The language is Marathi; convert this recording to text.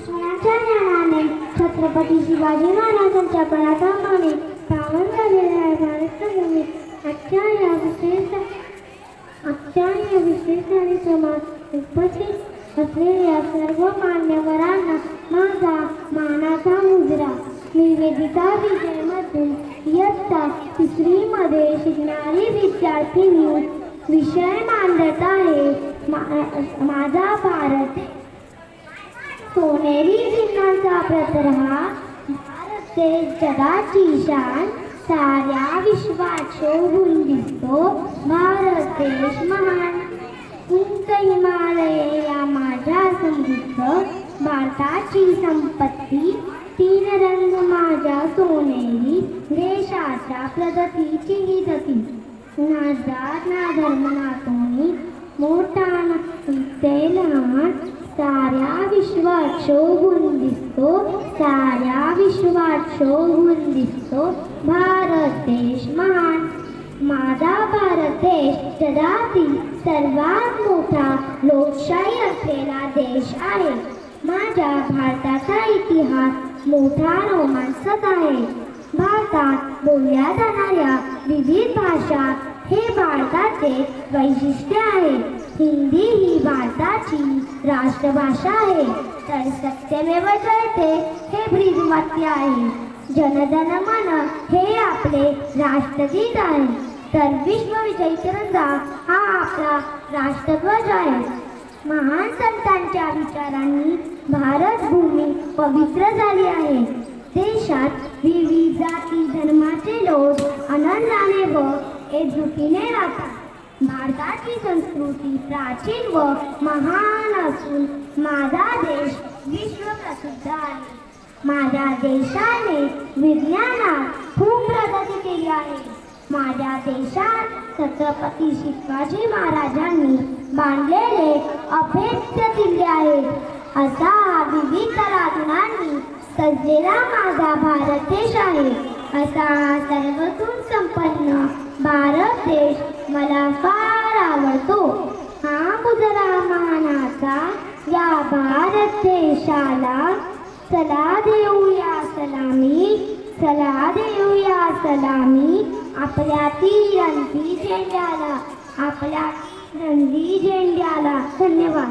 लक्ष्मणाच्या ज्ञानाने छत्रपती शिवाजी महाराजांच्या पराक्रमाने पावन झालेल्या आहे आजच्या या विशेष आजच्या या विशेष कार्यक्रमात उपस्थित असलेल्या सर्व मान्यवरांना माझा मानाचा मुजरा. निवेदिता वेदिका विजयमधून इयत्ता तिसरीमध्ये शिकणारी विद्यार्थिनी विषय मांडत आहे मा- माझा भारत सोनेरी चिन्हाचा प्रतरहा. भारत देश जगाची शान. साऱ्या विश्वात शोभून दिसतो भारत देश महान. उंच हिमालय या माझ्या समृद्ध भारताची संपत्ती. तीन रंग माझ्या सोनेरी देशाच्या प्रगतीची ही गती ना जात ना धर्म ना कोणी मोठा ना ते लहान. साऱ्या विश्वात शोभून दिसतो. साऱ्या विश्वात शोभून दिसतो. भारत देश महान. माझा भारत देश जगातील सर्वात मोठा लोकशाही असलेला देश आहे. माझ्या भारताचा इतिहास मोठा रोमांचक आहे. भारतात बोलल्या जाणाऱ्या विविध भाषा हे भारताचे वैशिष्ट्य आहे. हिंदी ही भारताची राष्ट्रभाषा आहे. तर सत्यमेव जयते हे ब्रीदवाक्य आहे. जनधन मन हे आपले राष्ट्रगीत आहे. तर विश्वविजयी तिरंगा हा आपला राष्ट्रध्वज आहे. महान संतांच्या विचारांनी भारत भूमी पवित्र झाली आहे. देशात विविध जाती धर्माचे लोक आनंदाने व एकजुटीने राहतात. भारताची संस्कृती प्राचीन व महान असून माझा देश विश्वप्रसिद्ध आहे. माझ्या देशाने विज्ञानात खूप प्रगती केली आहे. माझ्या देशात छत्रपती शिवाजी महाराजांनी बांधलेले अभेद्य किल्ले आहेत. असा हा विविध राजनांनी सजलेला माझा भारत देश आहे. असा हा सर्वतून संपन्न भारत देश मला फार आवडतो. हा गुजरामानाचा या भारत देशाला चला देऊया सलामी चला देऊया सलामी. आपल्या तिरंगी झेंड्याला आपल्या तिरंगी झेंड्याला. धन्यवाद.